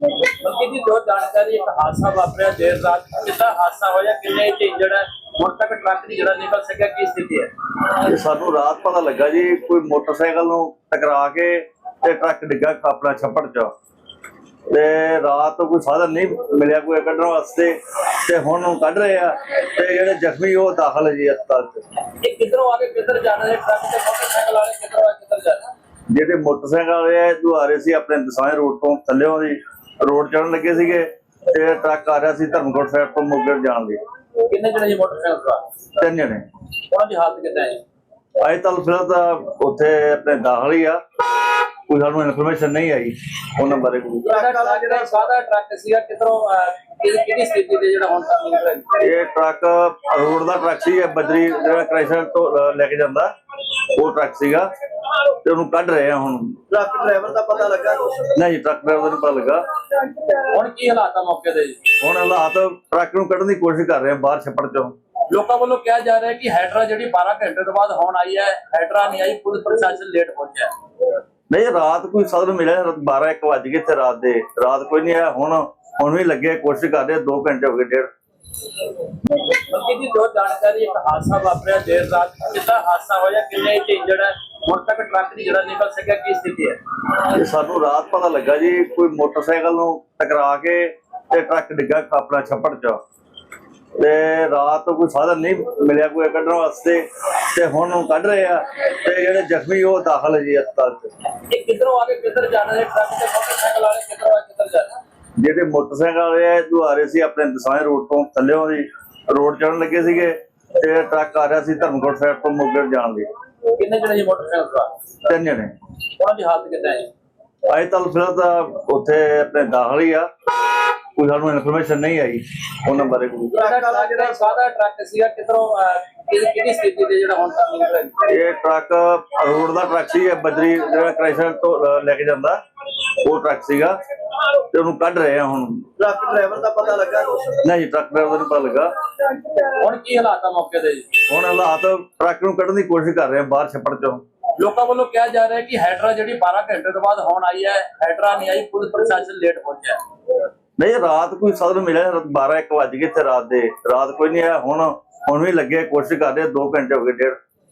ਬਲਕਿ ਜੀ ਜੋ ਜਾਣਕਾਰੀ ਇੱਕ ਹਾਦਸਾ ਵਾਪਰਿਆ ਦੇਰ ਰਾਤ ਕਿੰਨਾ ਹਾਦਸਾ ਹੋਇਆ ਕਿੰਨੇ ਚ ਇੰਜਰਡ ਹੈ ਹੁਣ ਤੱਕ ਟਰੱਕ ਨਹੀਂ ਜਿਹੜਾ ਨਿਕਲ ਸਕਿਆ ਕੀ ਸਥਿਤੀ ਹੈ? ਇਹ ਸਾਨੂੰ ਰਾਤ ਪਤਾ ਲੱਗਾ ਜੀ ਕੋਈ ਮੋਟਰਸਾਈਕਲ ਨੂੰ ਟਕਰਾ ਕੇ ਤੇ ਟਰੱਕ ਡਿੱਗਾ ਆਪਣਾ ਛੱਪੜ ਚ। ਤੇ ਰਾਤ ਕੋਈ ਸਾਧਨ ਨਹੀਂ ਮਿਲਿਆ ਕੋਈ ਕੱਢਣ ਵਾਸਤੇ ਤੇ ਹੁਣ ਉਹ ਕੱਢ ਰਹੇ ਆ ਤੇ ਜਿਹੜੇ ਜ਼ਖਮੀ ਉਹ ਦਾਖਲ ਜੀ ਹਸਪਤਾਲ ਚ। ਇਹ ਕਿੱਧਰੋਂ ਆ ਕੇ ਕਿੱਧਰ ਜਾਣਾ ਹੈ ਟਰੱਕ ਤੇ ਮੋਟਰਸਾਈਕਲ ਵਾਲੇ ਕਿੱਧਰੋਂ ਆ ਕਿੱਧਰ ਜਾਣਾ ਜਿਹੜੇ ਮੋਟਰਸਾਈਕਲ ਵਾਲੇ ਆ ਰਹੇ ਸੀ ਆਪਣੇ ਦਸਾਂ ਰੋਡ ਤੋਂ ਥੱਲੇੋਂ ਦੀ। ਰੋਡ ਚੜਨ ਲੱਗੇ ਸੀਗੇ ਤੇ ਟਰੱਕ ਆ ਰਿਹਾ ਸੀ ਧਰਮਕੋਟ ਸਾਈਡ ਤੋਂ ਮੋਗਰ ਜਾਣ ਲਈ। ਕਿੰਨੇ ਜਣੇ ਜੀ ਮੋਟਰਸਾਈਕਲ ਸਵਾਰ? ਤਿੰਨ ਜਣੇ। ਉਹਨਾਂ ਦੀ ਹਾਲਤ ਕਿੱਦਾਂ ਹੈ ਅਜੇ ਤੱਕ ਫਿਲਹਾਲ ਤਾਂ ਉੱਥੇ ਆਪਣੇ ਦਾਖਲ ਹੀ ਆ। ਕੋਈ ਸਾਨੂੰ ਇਨਫੋਰਮੇਸ਼ਨ ਨਹੀਂ ਆਈ ਉਹਨਾਂ ਬਾਰੇ ਕੋਈ। ਜਿਹੜਾ ਸਾਦਾ ਟਰੱਕ ਸੀਗਾ ਕਿੱਧਰੋਂ ਕਿਹੜੀ ਕਿਹੜੀ ਸਥਿਤੀ ਤੇ ਜਿਹੜਾ ਹੁਣ ਤੱਕ ਨਹੀਂ ਨਿਕਲਿਆ ਇਹ ਟਰੱਕ ਰੋਡ ਦਾ ਟਰੱਕ ਸੀ ਇਹ ਬਜਰੀ ਜਿਹੜਾ ਕ੍ਰੈਸ਼ਰ ਤੋਂ ਲੈ ਕੇ ਜਾਂਦਾ ਉਹ ਟਰੱਕ ਸੀਗਾ ਤੇ ਉਹਨੂੰ ਕੱਢ ਰਹੇ ਆ ਹੁਣ। ਟਰੱਕ ਡਰਾਈਵਰ ਦਾ ਪਤਾ ਲੱਗਾ ਨਹੀਂ ਟਰੱਕ ਡਰਾਈਵਰ ਨੂੰ ਪਤਾ ਲੱਗਾ। ਹੁਣ ਕੀ ਹਾਲਾਤ ਆ ਮੌਕੇ ਦੇ ਜੀ? ਹੁਣ ਹਾਲਾਤ ਟਰੱਕ ਨੂੰ ਕੱਢਣ ਦੀ ਕੋਸ਼ਿਸ਼ ਕਰ ਰਹੇ ਆ ਬਾਹਰ ਛੱਪੜ ਚੋਂ। ਲੋਕਾਂ ਵੱਲੋਂ ਕਿਹਾ ਜਾ ਰਿਹਾ ਕਿ ਹੈਡਰਾ ਜਿਹੜੀ 12 ਘੰਟੇ ਤੋਂ ਬਾਅਦ ਹੁਣ ਆਈ ਹੈ ਹੈਡਰਾ ਨਹੀਂ ਆਈ ਪੁਲਿਸ ਪ੍ਰਸ਼ਾਸਨ ਲੇਟ ਪਹੁੰਚਿਆ। ਨਹੀਂ ਰਾਤ ਕੋਈ ਸਾਧਨ ਮਿਲਿਆ 12 1 ਵਜ ਗਏ ਤੇ ਰਾਤ ਦੇ। ਰਾਤ ਕੋਈ ਨਹੀਂ ਆਇਆ ਹੁਣ ਹੁਣ ਵੀ ਲੱਗੇ ਕੋਸ਼ਿਸ਼ ਕਰ ਰਹੇ 2 ਘੰਟੇ ਹੋ ਗਏ ਡੇਢ। ਜੀ ਜੋ ਜਾਣਕਾਰੀ ਇੱਕ ਹਾਦਸਾ ਵਾਪਰਿਆ ਦੇਰ ਰਾਤ ਕਿੰਨਾ ਹਾਦਸਾ ਹੋਇਆ ਕਿੰਨੇ ਇੰਜਰਡ ਹੈ? ਹੁਣ ਤੱਕ ਟਰੱਕ ਨਹੀਂ ਜਿਹੜਾ ਨਿਕਲ ਸਕਿਆ ਕੀ ਸਥਿਤੀ ਹੈ? ਇਹ ਸਾਨੂੰ ਰਾਤ ਪਤਾ ਲੱਗਾ ਜੀ ਕੋਈ ਮੋਟਰਸਾਈਕਲ ਨੂੰ ਟਕਰਾ ਕੇ ਤੇ ਟਰੱਕ ਡਿੱਗਾ ਆਪਣਾ ਛੱਪੜ ਚ। ਤੇ ਰਾਤ ਕੋਈ ਸਾਧਨ ਨਹੀਂ ਮਿਲਿਆ ਕੋਈ ਕੱਢਣ ਵਾਸਤੇ। ਤੇ ਹੁਣ ਉਹ ਕੱਢ ਰਹੇ ਆ ਤੇ ਜਿਹੜੇ ਜ਼ਖਮੀ ਉਹ ਦਾਖਲ ਜੀ ਹਸਪਤਾਲ ਚ। ਇਹ ਕਿੱਧਰੋਂ ਆ ਕੇ ਕਿੱਧਰ ਜਾਣਾ ਹੈ ਟਰੱਕ ਤੇ ਮੋਟਰਸਾਈਕਲ ਵਾਲੇ ਕਿੱਧਰੋਂ ਆ ਕੇ ਕਿੱਧਰ ਜਾਣਾ ਜਿਹੜੇ ਮੋਟਰਸਾਈਕਲ ਵਾਲੇ ਆ ਜੋ ਆ ਰਹੇ ਸੀ ਆਪਣੇ ਦਸਾਂ ਰੋਡ ਤੋਂ ਥੱਲੇੋਂ ਦੀ ਰੋਡ ਚੜਨ ਲੱਗੇ ਸੀਗੇ ਤੇ ਟਰੱਕ ਆ ਰਿਹਾ ਸੀ ਧਰਮਕੋਟ ਸਾਈਡ ਤੋਂ ਮੋਗਰ ਜਾਣ ਲਈ। ਕਿੰਨੇ ਜਣੇ ਜੀ ਮੋਟਰਸਾਈਕਲ ਸਵਾਰ? ਤਿੰਨ ਜਣੇ। ਉਹਨਾਂ ਦੀ ਹਾਲਤ ਕਿੱਦਾਂ ਹੈ ਅਜੇ ਤੱਕ ਫਿਲਹਾਲ ਤਾਂ ਉੱਥੇ ਆਪਣੇ ਦਾਖਲ ਹੀ ਆ। ਕੋਈ ਸਾਨੂੰ ਇਨਫੋਰਮੇਸ਼ਨ ਨਹੀਂ ਆਈ ਉਹਨਾਂ ਬਾਰੇ ਕੋਈ। ਜਿਹੜਾ ਸਾਦਾ ਟਰੱਕ ਸੀਗਾ ਕਿੱਧਰੋਂ ਕਿਹੜੀ ਸਥਿਤੀ ਤੇ ਜਿਹੜਾ ਹੁਣ ਤੱਕ ਨਿਕਲਿਆ ਇਹ ਟਰੱਕ ਰੋਡ ਦਾ ਟਰੱਕ ਸੀ ਬਜਰੀ ਜਿਹੜਾ ਕ੍ਰੈਸ਼ਰ ਤੋਂ ਲੈ ਕੇ ਜਾਂਦਾ ਉਹ ਟਰੱਕ ਸੀਗਾ। ਤੇ ਉਹਨੂੰ ਕੱਢ ਰਹੇ ਆ ਹੁਣ। ਟਰੱਕ ਡਰਾਈਵਰ ਦਾ ਪਤਾ ਲੱਗਾ ਕੁਛ? ਨਹੀਂ ਟਰੱਕ ਡਰਾਈਵਰ ਨੂੰ ਪਤਾ ਲੱਗਾ। ਹੁਣ ਕੀ ਹਾਲਾਤ ਆ ਮੌਕੇ ਦੇ? ਜੀ ਹੁਣ ਹਾਲਾਤ ਟਰੱਕ ਨੂੰ ਕੱਢਣ ਦੀ ਕੋਸ਼ਿਸ਼ ਕਰ ਰਹੇ ਆ ਬਾਹਰ ਛੱਪੜ ਚੋਂ। ਲੋਕਾਂ ਵੱਲੋਂ ਕਿਹਾ ਜਾ ਰਿਹਾ ਹੈ ਕਿ ਹੈਡਰਾ ਜਿਹੜੀ 12 ਘੰਟੇ ਤੋਂ ਬਾਅਦ ਹੁਣ ਆਈ ਹੈ ਹੈਡਰਾ ਨਹੀਂ ਆਈ ਪੁਲਿਸ ਪ੍ਰਸ਼ਾਸਨ ਲੇਟ ਪਹੁੰਚਿਆ ਹੈ। ਨਹੀਂ ਰਾਤ ਕੋਈ ਸਾਧਨ ਮਿਲਿਆ 12 1 ਵਜ ਗਏ ਤੇ ਰਾਤ ਦੇ। ਰਾਤ ਕੋਈ ਨਹੀਂ ਆਇਆ ਹੁਣ ਹੁਣ ਵੀ ਲੱਗੇ ਕੋਸ਼ਿਸ਼ ਕਰ ਰਹੇ 2 ਘੰਟੇ ਹੋ ਗਏ ਡੇਢ